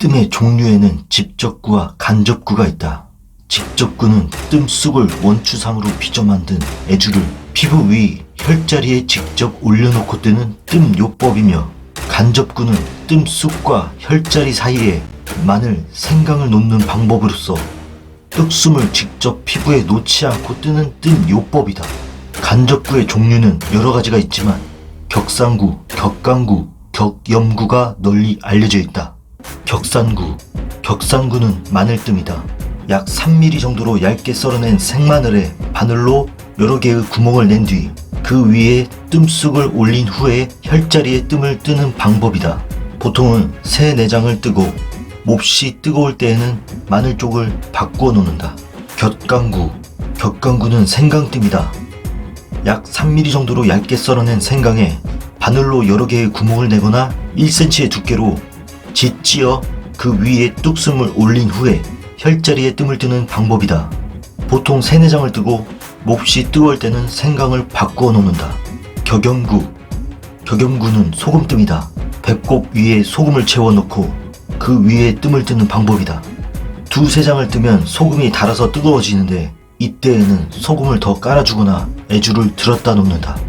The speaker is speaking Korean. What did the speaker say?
뜸의 종류에는 직접구와 간접구가 있다. 직접구는 뜸 쑥을 원추상으로 빚어 만든 애주를 피부 위 혈자리에 직접 올려놓고 뜨는 뜸 요법이며 간접구는 뜸 쑥과 혈자리 사이에 마늘, 생강을 놓는 방법으로서 떡숨을 직접 피부에 놓지 않고 뜨는 뜸 요법이다. 간접구의 종류는 여러 가지가 있지만 격상구, 격강구, 격염구가 널리 알려져 있다. 격산구, 격산구는 마늘뜸이다. 약 3mm 정도로 얇게 썰어낸 생마늘에 바늘로 여러 개의 구멍을 낸 뒤 그 위에 뜸쑥을 올린 후에 혈자리에 뜸을 뜨는 방법이다. 보통은 새 내장을 뜨고 몹시 뜨거울 때에는 마늘 쪽을 바꾸어 놓는다. 곁강구, 곁강구는 생강뜸이다. 약 3mm 정도로 얇게 썰어낸 생강에 바늘로 여러 개의 구멍을 내거나 1cm의 두께로 짓지어 그 위에 뚝숨을 올린 후에 혈자리에 뜸을 뜨는 방법이다. 보통 세네장을 뜨고 몹시 뜨거울 때는 생강을 바꾸어 놓는다. 격염구 격염구는 소금뜸이다. 배꼽 위에 소금을 채워 넣고 그 위에 뜸을 뜨는 방법이다. 두세 장을 뜨면 소금이 달아서 뜨거워지는데 이때에는 소금을 더 깔아주거나 애주를 들었다 놓는다.